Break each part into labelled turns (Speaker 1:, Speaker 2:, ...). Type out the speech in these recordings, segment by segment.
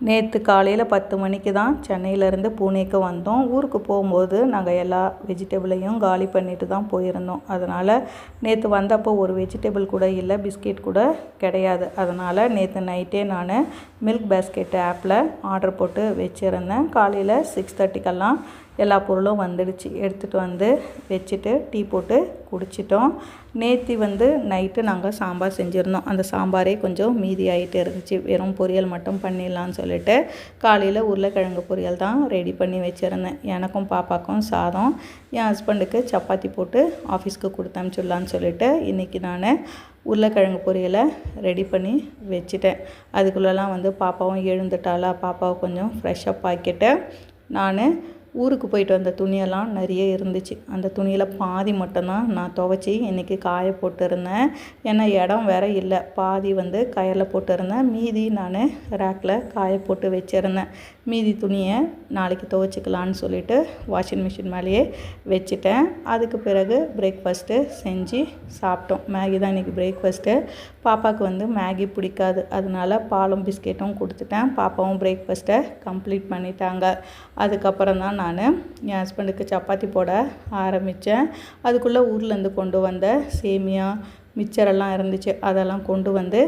Speaker 1: நேற்று காலையில் பத்து மணிக்கு தான் சென்னையிலேருந்து பூனேக்கு வந்தோம். ஊருக்கு போகும்போது நாங்கள் எல்லா வெஜிடபிளையும் காலி பண்ணிட்டு தான் போயிருந்தோம். அதனால் நேற்று வந்தப்போ ஒரு வெஜிடபிள் கூட இல்லை பிஸ்கெட் கூட கிடையாது. அதனால் நேற்று நைட்டே நான் மில்க் பேஸ்கெட் ஆப்பில் ஆர்டர் போட்டு வச்சுருந்தேன். காலையில் சிக்ஸ் தேர்ட்டிக்கெல்லாம் எல்லா பொருளும் வந்துடுச்சு. எடுத்துகிட்டு வந்து வச்சுட்டு டீ போட்டு குடிச்சிட்டோம். நேற்று வந்து நைட்டு நாங்கள் சாம்பார் செஞ்சுருந்தோம். அந்த சாம்பாரே கொஞ்சம் மீதி ஆகிட்டு இருந்துச்சு. வெறும் பொரியல் மட்டும் பண்ணிடலான்னு சொல்லிட்டு காலையில் உருளைக்கிழங்கு பொரியல் தான் ரெடி பண்ணி வச்சுருந்தேன். எனக்கும் பாப்பாக்கும் சாதம். என் ஹஸ்பண்டுக்கு சப்பாத்தி போட்டு ஆஃபீஸ்க்கு கொடுத்து அனுப்பிச்சிடலான்னு சொல்லிட்டு இன்றைக்கி நான் உருளைக்கிழங்கு பொரியலை ரெடி பண்ணி வச்சுட்டேன். அதுக்குள்ளெல்லாம் வந்து பாப்பாவும் எழுந்துட்டாளா? பாப்பாவை கொஞ்சம் ஃப்ரெஷ்ஷப் ஆக்கிட்டு நான் ஊருக்கு போயிட்டு வந்த துணியெல்லாம் நிறைய இருந்துச்சு. அந்த துணியில் பாதி மட்டும்தான் நான் துவைச்சி இன்றைக்கி காய போட்டிருந்தேன். ஏன்னா இடம் வேற இல்லை. பாதி வந்து கயரில் போட்டிருந்தேன். மீதி நான் ரேக்கில் காய போட்டு வச்சுருந்தேன். மீதி துணியை நாளைக்கு துவைச்சிக்கலான்னு சொல்லிட்டு வாஷிங் மிஷின் மேலேயே வச்சுட்டேன். அதுக்கு பிறகு பிரேக்ஃபாஸ்ட்டு செஞ்சு சாப்பிட்டோம். மேகி தான் இன்றைக்கி பிரேக்ஃபாஸ்ட்டு பாப்பாவுக்கு வந்து மேகி பிடிக்காது. அதனால பாலும் பிஸ்கெட்டும் கொடுத்துட்டேன். பாப்பாவும் பிரேக்ஃபாஸ்ட்டை கம்ப்ளீட் பண்ணிட்டாங்க. அதுக்கப்புறம் தான் நான் என் ஹஸ்பண்டுக்கு சப்பாத்தி போட ஆரம்பித்தேன் அதுக்குள்ளே ஊர்லேருந்து கொண்டு வந்த சேமியா மிச்சரெல்லாம் இருந்துச்சு. அதெல்லாம் கொண்டு வந்து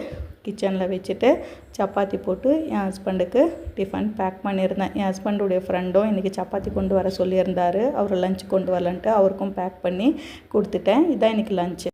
Speaker 1: கிச்சனில் வச்சுட்டு சப்பாத்தி போட்டு என் ஹஸ்பண்டுக்கு டிஃபன் பேக் பண்ணியிருந்தேன். என் ஹஸ்பண்டுடைய ஃப்ரெண்டும் இன்றைக்கி சப்பாத்தி கொண்டு வர சொல்லியிருந்தார். அவர் லஞ்ச் கொண்டு வரலன்ட்டு அவருக்கும் பேக் பண்ணி கொடுத்துட்டேன். இதான் இன்றைக்கி லஞ்சு